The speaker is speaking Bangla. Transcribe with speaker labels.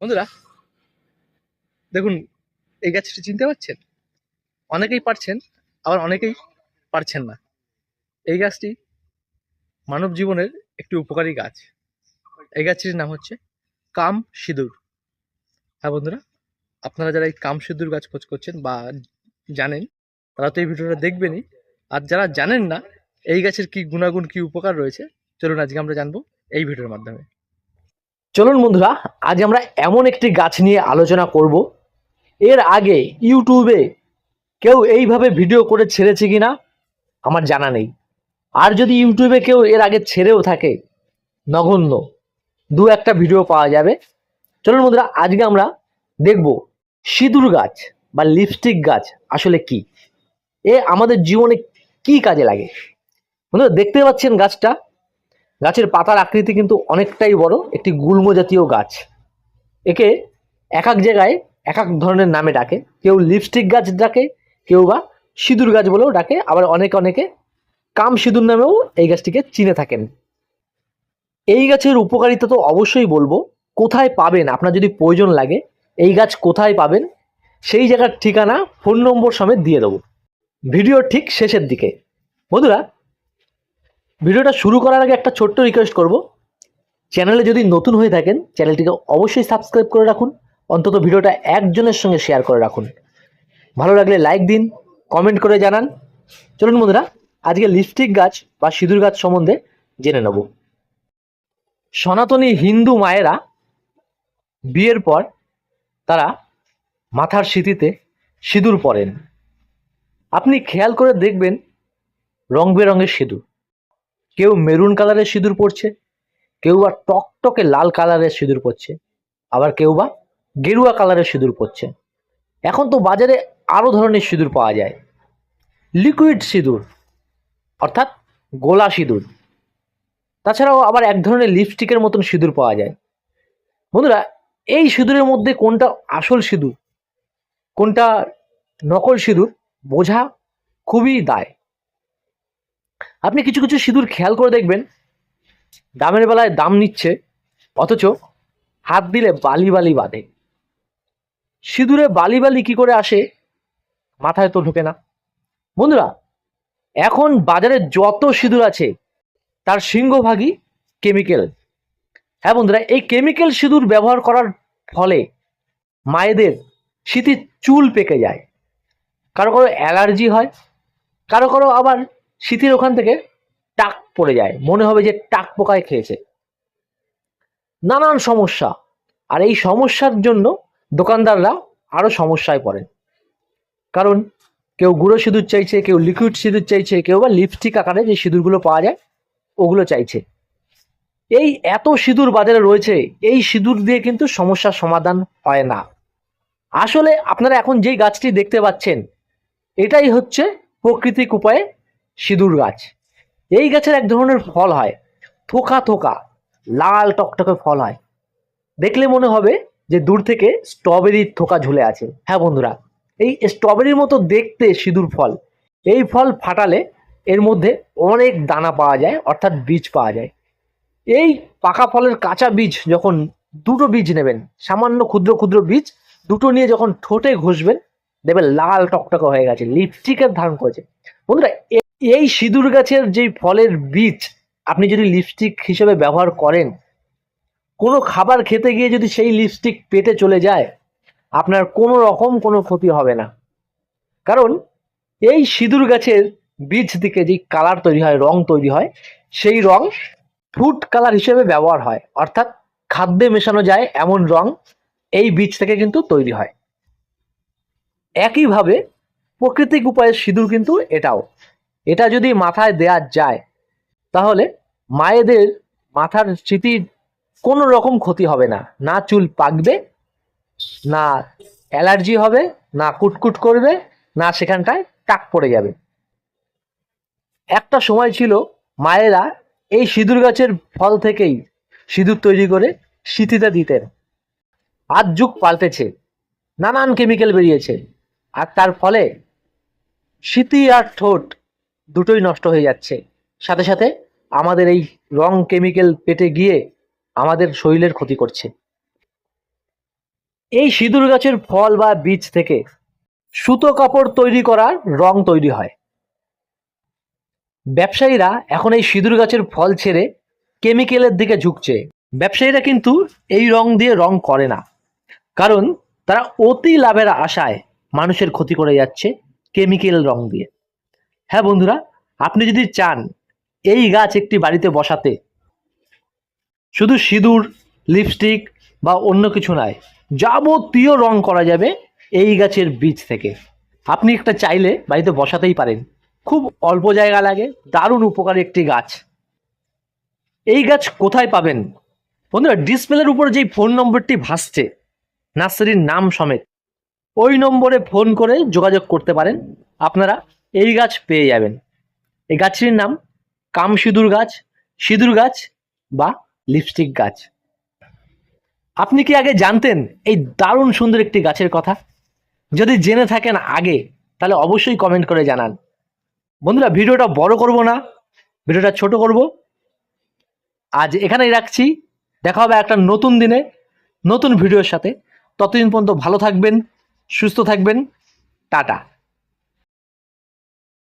Speaker 1: বন্ধুরা, দেখুন, এই গাছটি চিনতে পারছেন? অনেকেই পারছেন, আবার অনেকেই পারছেন না। এই গাছটি মানব জীবনের একটি উপকারী গাছ। এই গাছটির নাম হচ্ছে কাম সিঁদুর। হ্যাঁ বন্ধুরা, আপনারা যারা এই কাম সিঁদুর গাছ খোঁজ করছেন বা জানেন, তারা তো এই ভিডিওটা দেখবেনই। আর যারা জানেন না, এই গাছের কি গুণাগুণ, কি উপকার রয়েছে, চলুন আজকে আমরা জানব এই ভিডিওর মাধ্যমে। চলুন বন্ধুরা, আজ আমরা এমন একটি গাছ নিয়ে আলোচনা করব। এর আগে ইউটিউবে কেউ এইভাবে ভিডিও করে ছেড়েছে কিনা, আমার জানা নেই। আর যদি ইউটিউবে কেউ এর আগে ছেড়েও থাকে, নগণ্য। দু একটা ভিডিও পাওয়া যাবে। চলুন বন্ধুরা, আজকে আমরা দেখব সিঁদুর গাছ বা লিপস্টিক গাছ আসলে কি। এ আমাদের জীবনে কি কাজে লাগে? বন্ধুরা, দেখতে পাচ্ছেন গাছটা? গাছের পাতার আকৃতি কিন্তু অনেকটাই বড়, একটি গুল্ম জাতীয় গাছ। একে এক এক জায়গায় এক এক ধরনের নামে ডাকে। কেউ লিপস্টিক গাছ ডাকে, কেউ বা সিঁদুর গাছ বলেও ডাকে। আবার অনেকে অনেকে কাম সিঁদুর নামেও এই গাছটিকে চিনে থাকেন। এই গাছের উপকারিতা তো অবশ্যই বলব, কোথায় পাবেন? আপনার যদি প্রয়োজন লাগে, এই গাছ কোথায় পাবেন? সেই জায়গার ঠিকানা ফোন নম্বর সমেত দিয়ে দেবো। ভিডিওর ঠিক শেষের দিকে। বন্ধুরা ভিডিওটা শুরু করার আগে একটা ছোট্ট রিকোয়েস্ট করব। চ্যানেলে যদি নতুন হয়ে থাকেন, চ্যানেলটিকে অবশ্যই সাবস্ক্রাইব করে রাখুন, অন্তত ভিডিওটা একজনের সঙ্গে শেয়ার করে রাখুন। ভালো লাগলে লাইক দিন কমেন্ট করে জানান। চলুন বন্ধুরা, আজকে লিপস্টিক গাছ বা সিঁদুর গাছ সম্বন্ধে জেনে নেব। সনাতনী হিন্দু মায়েরা বিয়ের পর তারা মাথার স্মৃতিতে সিঁদুর পরেন। আপনি খেয়াল করে দেখবেন রং বেরঙের সিঁদুর। কেউ মেরুন কালারের সিঁদুর পরছে, কেউ বা টকটকে লাল কালারের সিঁদুর পরছে, আবার কেউ বা গেরুয়া কালারের সিঁদুর পরছে। এখন তো বাজারে আরও ধরনের সিঁদুর পাওয়া যায়। লিকুইড সিঁদুর, অর্থাৎ গোলা সিঁদুর। তাছাড়াও আবার এক ধরনের লিপস্টিকের মতন সিঁদুর পাওয়া যায়। বন্ধুরা, এই সিঁদুরের মধ্যে কোনটা আসল সিঁদুর, কোনটা নকল সিঁদুর, বোঝা খুবই দায়। আপনি কিছু কিছু সিঁদুর খেয়াল করে দেখবেন দামের বেলায় দাম নিচ্ছে, অথচ হাত দিলে বালি বালি বাঁধে। সিঁদুরে বালি বালি কি করে আসে, মাথায় তো ঢোকে না। বন্ধুরা, এখন বাজারে যত সিঁদুর আছে, তার সিংহভাগই কেমিক্যাল হ্যাঁ বন্ধুরা, এই কেমিক্যাল সিঁদুর ব্যবহার করার ফলে মায়েদের শীতের চুল পেকে যায়। কারও কারও অ্যালার্জি হয়, কারও কারও আবার শীতের ওখান থেকে টাক পড়ে যায়। মনে হবে যে টাক পোকায় খেয়েছে। নানান সমস্যা। আর এই সমস্যার জন্য দোকানদাররা আরও সমস্যায় পড়েন। কারণ কেউ গুঁড়ো সিঁদুর চাইছে, কেউ লিকুইড সিঁদুর চাইছে, কেউ বা লিপস্টিক আকারে যে সিঁদুরগুলো পাওয়া যায়, ওগুলো চাইছে। এই এত সিঁদুর বাজারে রয়েছে, এই সিঁদুর দিয়ে কিন্তু সমস্যার সমাধান হয় না। আসলে আপনারা এখন যেই গাছটি দেখতে পাচ্ছেন, এটাই হচ্ছে প্রাকৃতিক উপায়ে সিঁদুর গাছ। এই গাছের এক ধরনের ফল হয়, থোকা থোকা, লাল টকটকে ফল হয়। দেখলে মনে হবে যে দূর থেকে স্ট্রবেরির থোকা ঝুলে আছে। হ্যাঁ বন্ধুরা, এই স্ট্রবেরির মতো দেখতে সিঁদুর ফল। এই ফল ফাটালে এর মধ্যে অনেক দানা পাওয়া যায়, অর্থাৎ বীজ পাওয়া যায়। এই পাকা ফলের কাঁচা বীজ যখন দুটো বীজ নেবেন, সামান্য ক্ষুদ্র ক্ষুদ্র বীজ, দুটো নিয়ে যখন ঠোঁটে ঘষবেন, দেখবেন লাল টকটকে হয়ে গেছে লিপস্টিকের ধারণ করেছে। বন্ধুরা এই সিঁদুর গাছের যে ফলের বীজ আপনি যদি লিপস্টিক হিসেবে ব্যবহার করেন, কোনো খাবার খেতে গিয়ে যদি সেই লিপস্টিক পেটে চলে যায়, আপনার কোনো রকম কোনো ক্ষতি হবে না। কারণ এই সিঁদুর গাছের বীজ থেকে যে কালার তৈরি হয়, রং তৈরি হয়, সেই রং ফুড কালার হিসেবে ব্যবহার হয়। অর্থাৎ খাদ্যে মেশানো যায় এমন রং এই বীজ থেকে কিন্তু তৈরি হয়। একইভাবে প্রাকৃতিক উপায়ে সিঁদুর কিন্তু এটাও। এটা যদি মাথায় দেয়া যায়, তাহলে মায়েদের মাথার স্মৃতির কোনো রকম ক্ষতি হবে না। না চুল পাকবে, না অ্যালার্জি হবে, না কুটকুট করবে, না সেখানটায় টাক পড়ে যাবে। একটা সময় ছিল মায়েরা এই সিঁদুর গাছের ফল থেকেই সিঁদুর তৈরি করে স্মৃতিতে দিতেন। আজ যুগ পাল্টেছে, নানান কেমিক্যাল বেরিয়েছে, আর তার ফলে স্মৃতি আর ঠোঁট দুটোই নষ্ট হয়ে যাচ্ছে। সাথে সাথে আমাদের এই রং কেমিক্যাল পেটে গিয়ে আমাদের শরীরের ক্ষতি করছে। এই সিঁদুর গাছের ফল বা বীজ থেকে সুতো কাপড় তৈরি করার রং তৈরি হয়। ব্যবসায়ীরা এখন এই সিঁদুর গাছের ফল ছেড়ে কেমিক্যালের দিকে ঝুঁকছে। ব্যবসায়ীরা কিন্তু এই রং দিয়ে রং করে না। কারণ তারা অতি লাভের আশায় মানুষের ক্ষতি করে যাচ্ছে কেমিক্যাল রং দিয়ে। হ্যাঁ বন্ধুরা, আপনি যদি চান এই গাছ একটি বাড়িতে বসাতে, শুধু সিঁদুর, লিপস্টিক বা অন্য কিছু নয়, যাবতীয় রং করা যাবে এই গাছের বীজ থেকে। আপনি একটা চাইলে বাড়িতে বসাতেই পারেন। খুব অল্প জায়গা লাগে, দারুণ উপকারী একটি গাছ। এই গাছ কোথায় পাবেন? বন্ধুরা ডিসপ্লের উপর যেই ফোন নম্বরটি ভাসছে নার্সারির নাম সমেত, ওই নম্বরে ফোন করে যোগাযোগ করতে পারেন। আপনারা এই গাছ পেয়ে যাবেন। এই গাছটির নাম কাম সিঁদুর গাছ সিঁদুর গাছ বা লিপস্টিক গাছ। আপনি কি আগে জানতেন এই দারুণ সুন্দর একটি গাছের কথা? যদি জেনে থাকেন আগে, তাহলে অবশ্যই কমেন্ট করে জানান। বন্ধুরা, ভিডিওটা বড় করব না, ভিডিওটা ছোট করব। আজ এখানেই রাখছি। দেখা হবে একটা নতুন দিনে, নতুন ভিডিওর সাথে। ততদিন পর্যন্ত ভালো থাকবেন, সুস্থ থাকবেন। টাটা।